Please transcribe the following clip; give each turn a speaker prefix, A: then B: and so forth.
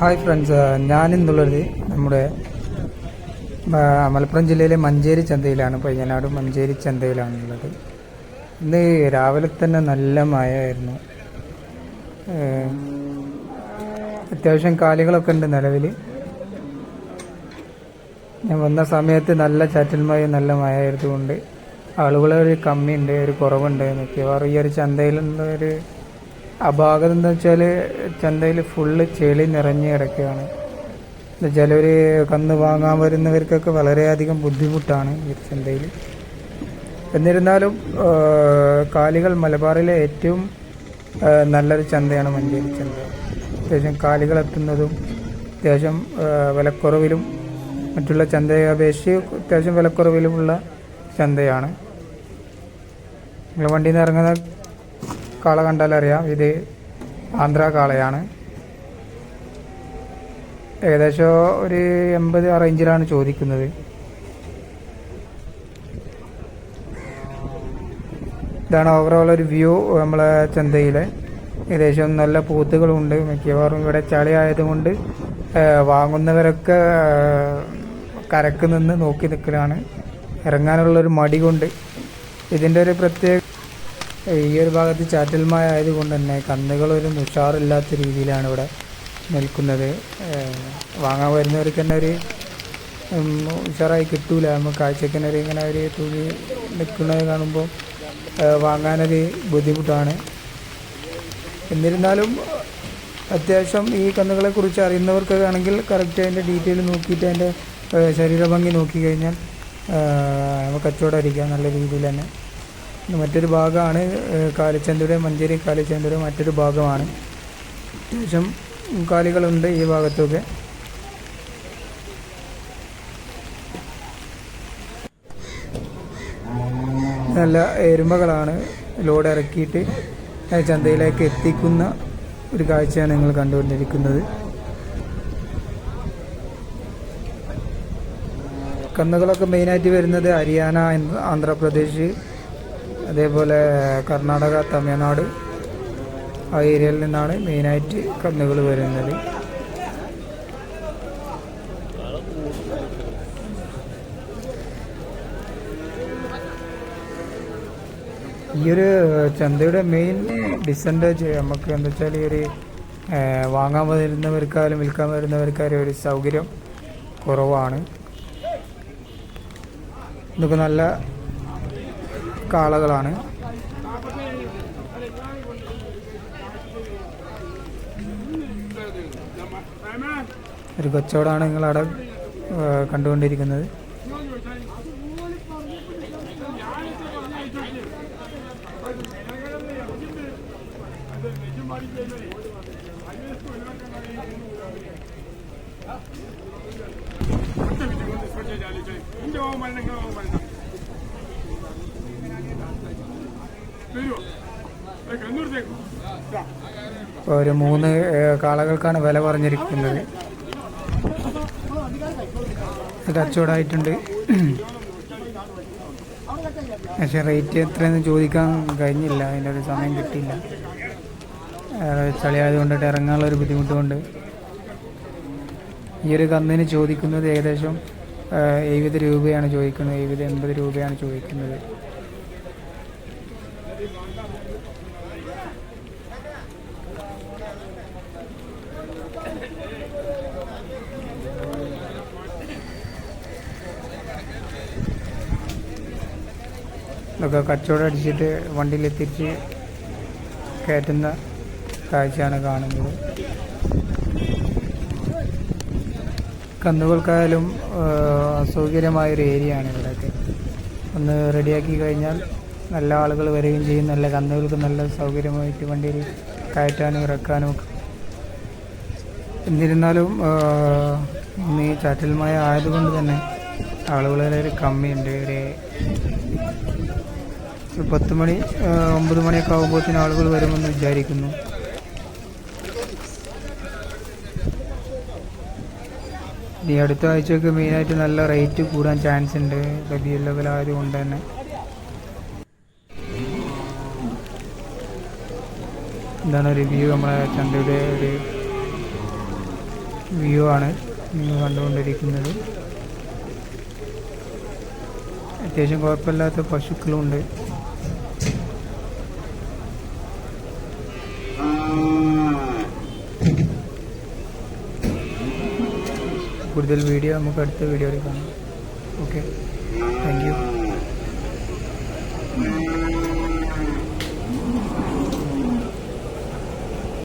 A: Hi friends ഞാനിന്നുള്ളത് നമ്മുടെ മലപ്പുറം ജില്ലയിലെ മഞ്ചേരി ചന്തയിലാണ്. പയ്യനാട് മഞ്ചേരി ചന്തയിലാണുള്ളത്. ഇന്ന് രാവിലെ തന്നെ നല്ല മഴയായിരുന്നു. അത്യാവശ്യം കാലികളൊക്കെ ഉണ്ട് നിലവിൽ ഞാൻ വന്ന സമയത്ത് നല്ല ചാറ്റൽ നല്ല മഴ ആയതുകൊണ്ട് ആളുകളെ ഒരു കമ്മിയുണ്ട് ഒരു കുറവുണ്ട് മിക്കവാറും ഈ ഒരു ചന്തയിലുള്ള ഒരു അപാകത എന്താ വെച്ചാൽ ചന്തയിൽ ഫുള്ള് ചെളി നിറഞ്ഞ് കിടക്കുകയാണ്. എന്നുവെച്ചാൽ ഒരു കന്ന് വാങ്ങാൻ വരുന്നവർക്കൊക്കെ വളരെയധികം ബുദ്ധിമുട്ടാണ് ഈ ചന്തയിൽ എന്നിരുന്നാലും കാലികൾ മലബാറിലെ ഏറ്റവും നല്ലൊരു ചന്തയാണ് മഞ്ചേരി ചന്ത. അത്യാവശ്യം കാലികൾ എത്തുന്നതും അത്യാവശ്യം വിലക്കുറവിലും മറ്റുള്ള ചന്തയെ അപേക്ഷിച്ച് അത്യാവശ്യം വിലക്കുറവിലുമുള്ള ചന്തയാണ്. നിങ്ങൾ വണ്ടിയിൽ നിന്ന് ഇറങ്ങുന്ന കാള കണ്ടാലറിയാം ഇത് ആന്ധ്ര കാളയാണ്. ഏകദേശം ഒരു എൺപത് ആ റേഞ്ചിലാണ് ചോദിക്കുന്നത്. ഇതാണ് ഓവറോൾ ഒരു വ്യൂ നമ്മളെ ചന്തയിലെ. ഏകദേശം നല്ല പൂത്തുകളുണ്ട്. മിക്കവാറും ഇവിടെ ചളി ആയതുകൊണ്ട് വാങ്ങുന്നവരൊക്കെ കരക്ക് നിന്ന് നോക്കി നിൽക്കലാണ്. ഇറങ്ങാനുള്ളൊരു മടി കൊണ്ട് ഇതിന്റെ ഒരു പ്രത്യേക ഈ ഒരു ഭാഗത്ത് ചാറ്റൽ മഴ ആയതുകൊണ്ട് തന്നെ കന്നുകൾ ഒരു ഉഷാറില്ലാത്ത രീതിയിലാണ് ഇവിടെ നിൽക്കുന്നത്. വാങ്ങാൻ വരുന്നവർക്ക് തന്നെ ഒരു ഉഷാറായി കിട്ടൂല. നമ്മൾ കാഴ്ചക്ക് ഒരു ഇങ്ങനെ ഒരു തുണി നിൽക്കുന്നത് കാണുമ്പോൾ വാങ്ങാനൊരു ബുദ്ധിമുട്ടാണ്. എന്നിരുന്നാലും അത്യാവശ്യം ഈ കന്നുകളെ കുറിച്ച് അറിയുന്നവർക്കൊക്കെ ആണെങ്കിൽ കറക്റ്റ് അതിന്റെ ഡീറ്റെയിൽ നോക്കിയിട്ട് അതിന്റെ ശരീരഭംഗി നോക്കി കഴിഞ്ഞാൽ നമുക്ക് അടിക്കാം. നല്ല രീതിയിൽ തന്നെ. മറ്റൊരു ഭാഗമാണ് കാലിച്ചന്തൂര് മഞ്ചേരി കാലിച്ചന്തൂര് മറ്റൊരു ഭാഗമാണ്. അത്യാവശ്യം കാലികളുണ്ട് ഈ ഭാഗത്തൊക്കെ. നല്ല എരുമകളാണ് ലോഡ് ഇറക്കിയിട്ട് ചന്തയിലേക്ക് എത്തിക്കുന്ന ഒരു കാഴ്ചയാണ് നിങ്ങൾ കണ്ടുകൊണ്ടിരിക്കുന്നത്. കന്നുകളൊക്കെ മെയിനായിട്ട് വരുന്നത് ഹരിയാന ആന്ധ്രാപ്രദേശ് അതേപോലെ കർണാടക തമിഴ്നാട് ആ ഏരിയയിൽ നിന്നാണ് മെയിനായിട്ട് കന്നുകൾ വരുന്നത്. ഈ ഒരു ചന്തയുടെ മെയിൻ ഡിസന്റേജ് നമുക്ക് എന്താ വെച്ചാൽ ഈ ഒരു വാങ്ങാൻ വരുന്നവർക്കായാലും വിൽക്കാൻ വരുന്നവർക്കായാലും ഒരു സൗകര്യം കുറവാണ്. ഇതൊക്കെ നല്ല കാളകളാണ്. ഒരു കച്ചവടമാണ് നിങ്ങളവിടെ കണ്ടുകൊണ്ടിരിക്കുന്നത്.
B: ഇന്റെ ഓ പാടില്ല ഓ പോകാൻ
A: ഒരു മൂന്ന് കാളകൾക്കാണ് വില പറഞ്ഞിരിക്കുന്നത്. കച്ചവടമായിട്ടുണ്ട് പക്ഷെ റേറ്റ് എത്രയെന്ന് ചോദിക്കാൻ കഴിഞ്ഞില്ല. അതിന്റെ ഒരു സമയം കിട്ടിയില്ല. ചളിയായതുകൊണ്ടിട്ട് ഇറങ്ങാനുള്ള ഒരു ബുദ്ധിമുട്ടുകൊണ്ട് ഈ ഒരു കന്നിന് ചോദിക്കുന്നത് ഏകദേശം എഴുപത് രൂപയാണ് ചോദിക്കുന്നത്. എഴുപത് എൺപത് രൂപയാണ് ചോദിക്കുന്നത്. ഇതൊക്കെ കച്ചവടം അടിച്ചിട്ട് വണ്ടിയിലെത്തിച്ച് കയറ്റുന്ന കാഴ്ചയാണ് കാണുന്നത്. കന്നുകൾക്കായാലും അസൗകര്യമായ അസൗകര്യമായൊരു ഏരിയയാണ് ഇവിടെയൊക്കെ. ഒന്ന് റെഡിയാക്കി കഴിഞ്ഞാൽ നല്ല ആളുകൾ വരികയും ചെയ്യും. നല്ല കന്നുകൾക്ക് നല്ല സൗകര്യമായിട്ട് വണ്ടിയിൽ കയറ്റാനും ഇറക്കാനും ഒക്കെ. എന്നിരുന്നാലും ഇന്ന് ഈ ആയതുകൊണ്ട് തന്നെ ആളുകളുടെ ഒരു കമ്മിയുണ്ട്. ഒരു പത്ത് മണി ഒമ്പത് മണിയൊക്കെ ആകുമ്പോഴത്തേന് ആളുകൾ വരുമെന്ന് വിചാരിക്കുന്നു. ഈ അടുത്ത ആഴ്ചയൊക്കെ മെയിനായിട്ട് നല്ല റേറ്റ് കൂടാൻ ചാൻസ് ഉണ്ട്. ബി ലെവൽ ആയതുകൊണ്ട് തന്നെ. എന്താണ് റിവ്യൂ നമ്മളെ ചന്തയുടെ ഒരു വ്യൂ ആണ് നിങ്ങൾ കണ്ടുകൊണ്ടിരിക്കുന്നത്. അത്യാവശ്യം കുഴപ്പമില്ലാത്ത പശുക്കളുണ്ട്. കൂടുതൽ വീഡിയോ നമുക്ക് അടുത്ത വീഡിയോയിൽ കാണാം. Okay thank you